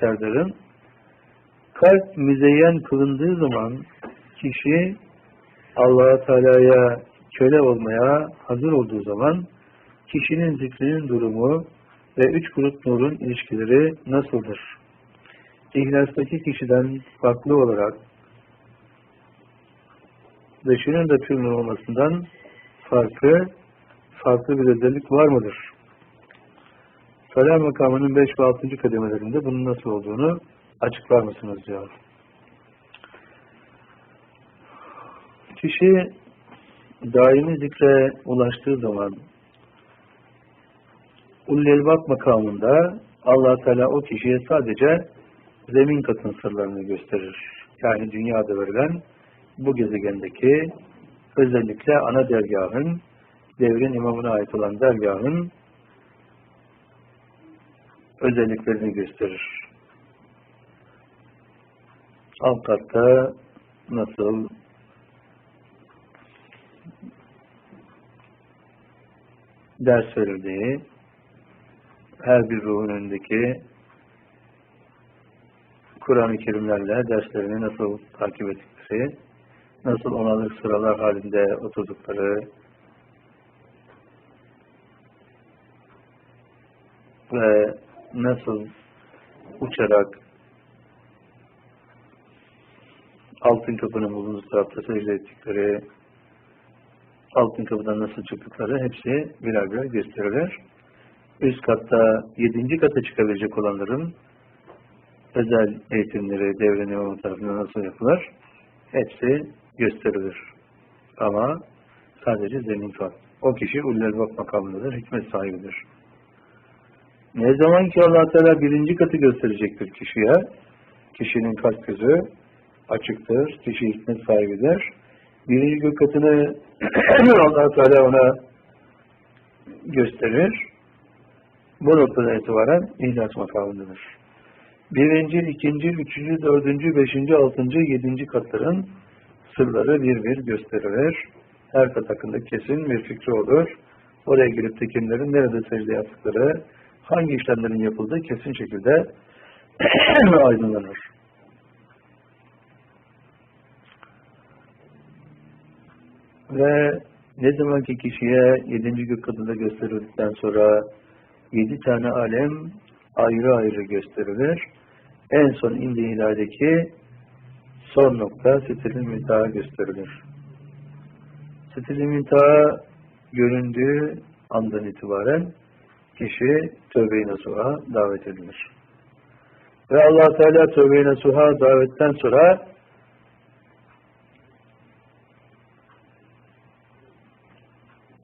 Serdar'ın kalp müzeyyen kılındığı zaman kişi allah Teala'ya köle olmaya hazır olduğu zaman kişinin zikrinin durumu ve üç grup nurun ilişkileri nasıldır? İhlastaki kişiden farklı olarak dışının da pür nur olmasından farklı, farklı bir özellik var mıdır? Salah makamının 5 ve 6. kademelerinde bunun nasıl olduğunu açıklar mısınız diyor. Kişi daimi zikre ulaştığı zaman Ullelbak makamında allah Teala o kişiye sadece zemin katın sırlarını gösterir. Yani dünyada verilen bu gezegendeki özellikle ana dergahın, devrin imamına ait olan dergahın özelliklerini gösterir. Alt katta nasıl ders verildiği, her bir ruhun önündeki Kur'an-ı Kerimlerle derslerini nasıl takip ettikleri, nasıl onalık sıralar halinde oturdukları ve nasıl uçarak altın kapının bulunduğu tarafta secde ettikleri, altın kapıdan nasıl çıktıkları hepsi birer birer gösterilir. Üst katta yedinci kata çıkabilecek olanların özel eğitimleri devre imamı tarafından nasıl yapılır? Hepsi gösterilir. Ama sadece zemin kat. O kişi ullelbak makamındadır, hikmet sahibidir. Ne zaman ki allah Teala birinci katı gösterecektir kişiye, kişinin kalp gözü açıktır, kişi hikmet sahibidir. Birinci gök katını allah Teala ona gösterir. Bu noktada itibaren ihlas makamındadır. Birinci, ikinci, üçüncü, dördüncü, beşinci, altıncı, yedinci katların sırları bir bir gösterilir. Her kat hakkında kesin bir fikri olur. Oraya girip de kimlerin nerede secde yaptıkları, hangi işlemlerin yapıldığı kesin şekilde aydınlanır. Ve ne zaman ki kişiye yedinci gök katında gösterildikten sonra yedi tane alem ayrı ayrı gösterilir. En son indi iladeki son nokta sitril müntaha gösterilir. Sitril müntaha göründüğü andan itibaren kişi tövbe-i nasuha davet edilir. Ve allah Teala tövbe-i nasuha davetten sonra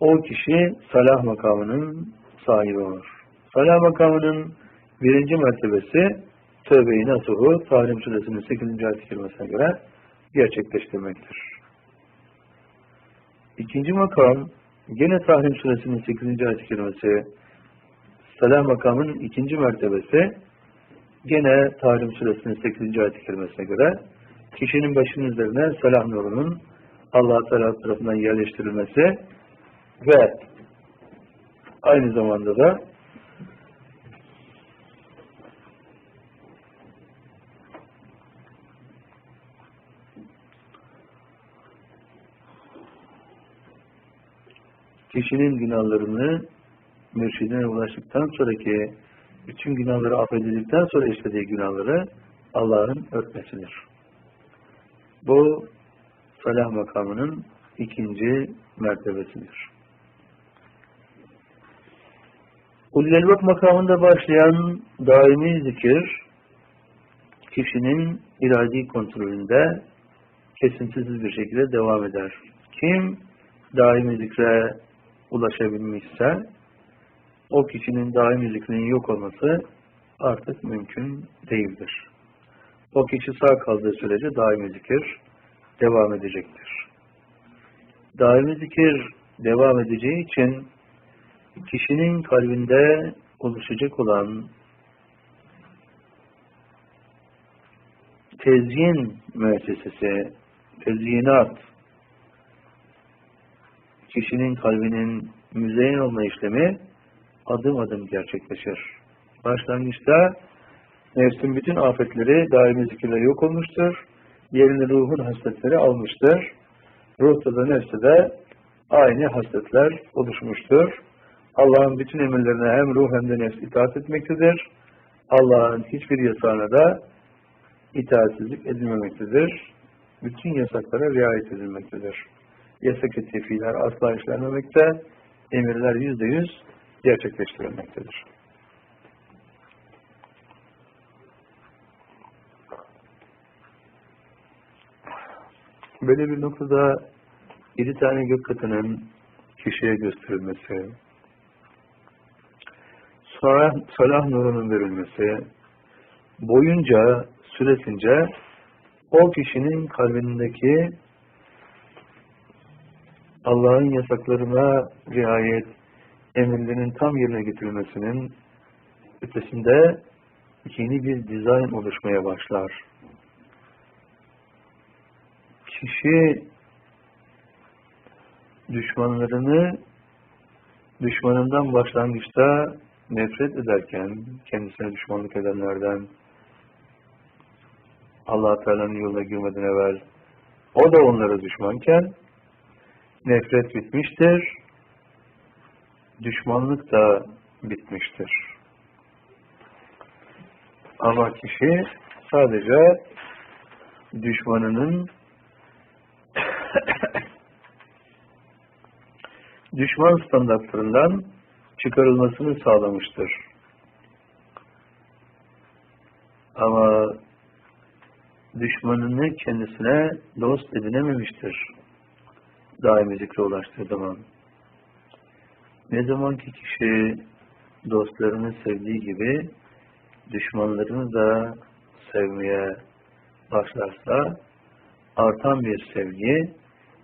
o kişi salah makamının sahibi olur. Salah makamının birinci mertebesi tövbe-i nasuhu Tahrim Suresinin 8. ayet-i kerimesine göre gerçekleştirmektir. İkinci makam gene Tahrim Suresinin 8. ayet-i kerimesi salah makamının ikinci mertebesi gene Tahrim Suresinin 8. ayet-i kerimesine göre kişinin başının üzerine salah nurunun Allah Teala tarafından yerleştirilmesi ve aynı zamanda da kişinin günahlarını mürşidine ulaştıktan sonraki bütün günahları affedildikten sonra işlediği günahları Allah'ın örtmesidir. Bu salah makamının ikinci mertebesidir. Ullelbek makamında başlayan daimi zikir kişinin iradi kontrolünde kesintisiz bir şekilde devam eder. Kim daimi zikre ulaşabilmişse o kişinin daimi zikrinin yok olması artık mümkün değildir. O kişi sağ kaldığı sürece daimi zikir devam edecektir. Daimi zikir devam edeceği için kişinin kalbinde oluşacak olan tezyin müessesesi, tezyinat, kişinin kalbinin müzeyyen olma işlemi adım adım gerçekleşir. Başlangıçta Nefsin bütün afetleri daimi zikirle yok olmuştur. Yerini ruhun hasletleri almıştır. Ruhta da nefste de aynı hasletler oluşmuştur. Allah'ın bütün emirlerine hem ruh hem de nefs itaat etmektedir. Allah'ın hiçbir yasağına da itaatsizlik edilmemektedir. Bütün yasaklara riayet edilmektedir. Yasak ettiği fiiller asla işlenmemekte, emirler yüzde yüz gerçekleştirilmektedir. Böyle bir noktada yedi tane gök katının kişiye gösterilmesi, sonra salah nurunun verilmesi, boyunca, süresince o kişinin kalbindeki Allah'ın yasaklarına riayet, emirlerinin tam yerine getirilmesinin ötesinde yeni bir dizayn oluşmaya başlar. Kişi düşmanlarını düşmanından başlangıçta nefret ederken, kendisine düşmanlık edenlerden allah Teala'nın yoluna girmeden evvel o da onlara düşmanken nefret bitmiştir, düşmanlık da bitmiştir. Ama kişi sadece düşmanının düşman standartlarından çıkarılmasını sağlamıştır. Ama düşmanını kendisine dost edinememiştir. Daimi zikre ulaştığı zaman. Ne zaman ki kişi dostlarını sevdiği gibi düşmanlarını da sevmeye başlarsa artan bir sevgi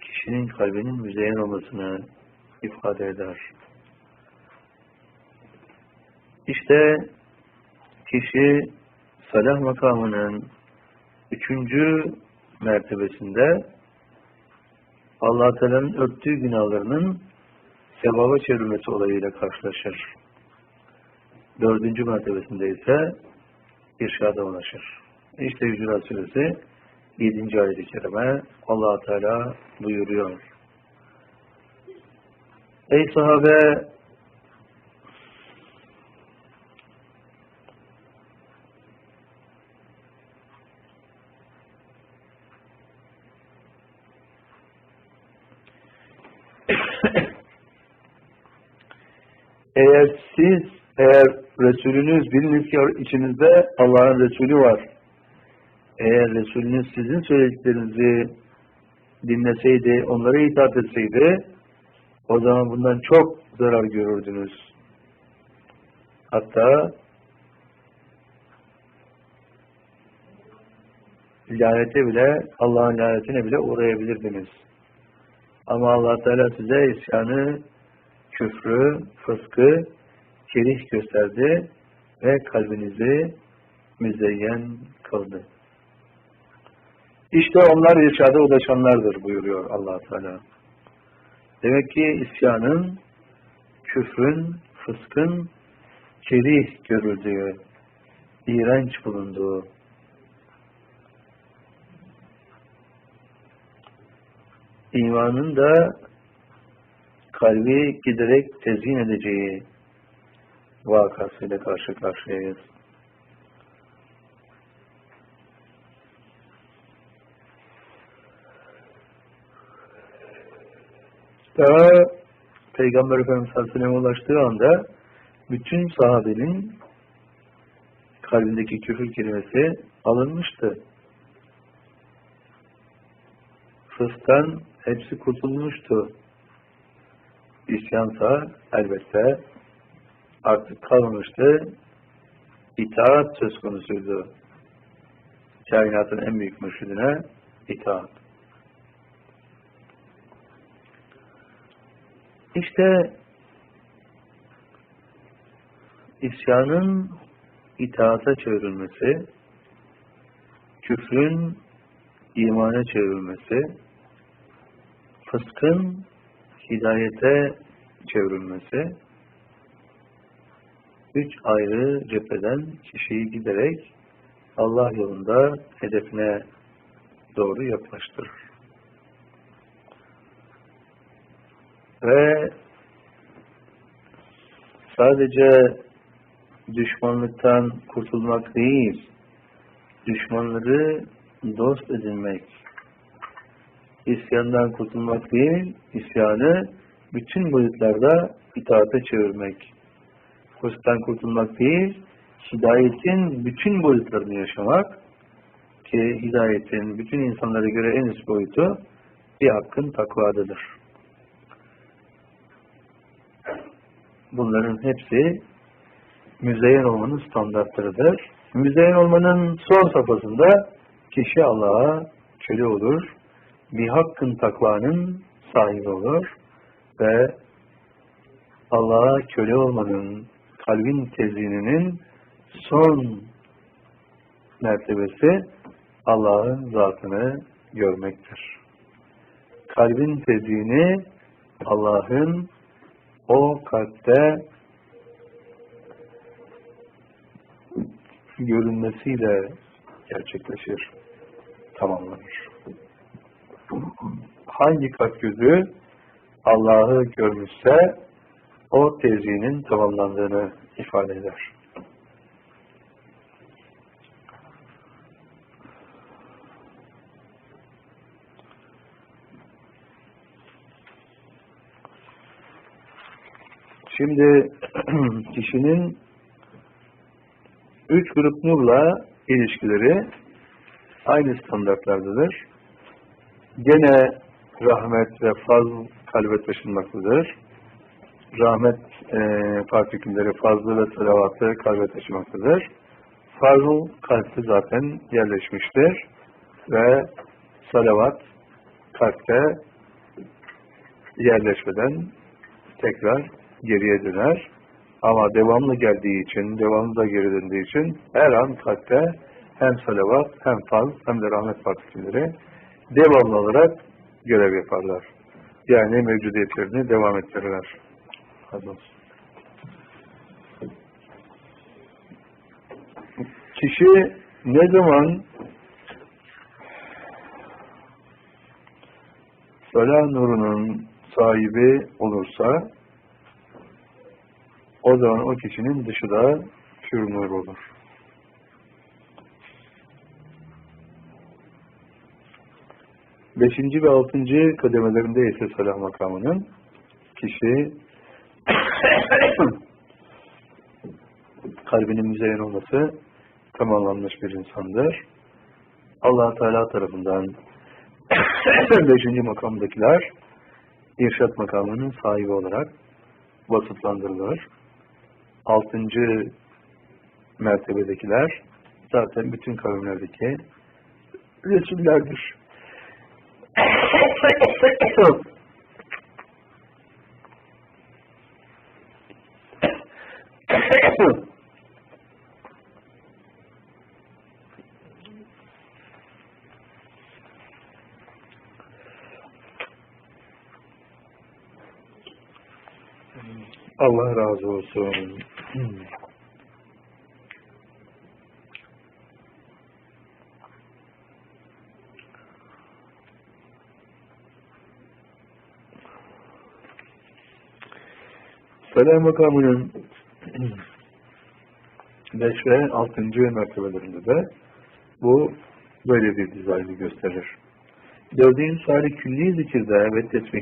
kişinin kalbinin müzeyyen olmasını ifade eder. İşte kişi salah makamının üçüncü mertebesinde allah Teala'nın örttüğü günahlarının sevaba çevrilmesi olayıyla karşılaşır. Dördüncü mertebesinde ise irşada ulaşır. İşte Hücurat Suresi 7. ayet-i kerime allah Teala buyuruyor. Ey sahabe eğer siz eğer Resulünüz biliniz ki içinizde Allah'ın Resulü var. Eğer Resulünüz sizin söylediklerinizi dinleseydi, onlara itaat etseydi o zaman bundan çok zarar görürdünüz. Hatta lanete bile, Allah'ın lanetine bile uğrayabilirdiniz. Ama allah Teala size isyanı, küfrü, fıskı kerih gösterdi ve kalbinizi müzeyyen kıldı. İşte onlar irşada ulaşanlardır buyuruyor allah Teala. Demek ki isyanın, küfrün, fıskın kerih görüldüğü, iğrenç bulunduğu, imanın da kalbi giderek tezyin edeceği vakasıyla karşı karşıyayız. Daha Peygamber Efendimiz Aleyhisselam'a ulaştığı anda bütün sahabenin kalbindeki küfür kelimesi alınmıştı. Fıstan hepsi kurtulmuştu. İsyansa elbette artık kalmamıştı. İtaat söz konusuydu. Kainatın en büyük mürşidine itaat. İşte isyanın itaata çevrilmesi, küfrün imana çevrilmesi, fıskın hidayete çevrilmesi, üç ayrı cepheden kişiyi giderek Allah yolunda hedefine doğru yaklaştırır. Ve sadece düşmanlıktan kurtulmak değil, düşmanları dost edinmek, isyandan kurtulmak değil, isyanı bütün boyutlarda itaate çevirmek, hırstan kurtulmak değil, hidayetin bütün boyutlarını yaşamak ki hidayetin bütün insanlara göre en üst boyutu bir hakkın takvadıdır. Bunların hepsi müzeyyen olmanın standartlarıdır. Müzeyyen olmanın son safhasında kişi Allah'a köle olur, bir hakkın takvanın sahibi olur ve Allah'a köle olmanın, kalbin tezyininin son mertebesi Allah'ın zatını görmektir. Kalbin tezyini Allah'ın o kalpte görünmesiyle gerçekleşir, tamamlanır. Hangi kalp gözü Allah'ı görmüşse o tezyinin tamamlandığını ifade eder. Şimdi kişinin üç grup nurla ilişkileri aynı standartlardadır. Gene rahmet ve fazl kalbe taşınmaktadır. Rahmet e, partikülleri fazlı ve salavatı kalbe taşımaktadır. Fazl kalpte zaten yerleşmiştir ve salavat kalpte yerleşmeden tekrar geriye döner. Ama devamlı geldiği için, devamlı da geri döndüğü için her an kalpte hem salavat, hem faz, hem de rahmet partikülleri devamlı olarak görev yaparlar. Yani mevcudiyetlerini devam ettirirler. Olsun. Kişi ne zaman Salah nurunun sahibi olursa o zaman o kişinin dışı da pür nur olur. Beşinci ve altıncı kademelerinde ise salah makamının kişi kalbinin müzeyyen olması tamamlanmış bir insandır. allah Teala tarafından beşinci makamdakiler irşat makamının sahibi olarak vasıflandırılır. Altıncı mertebedekiler zaten bütün kavimlerdeki Resullerdir. Allah razı olsun. Salah makamının 5 ve 6. mertebelerinde de bu böyle bir dizaynı gösterir. Dördüncü salih külli zikirde ve tesbihte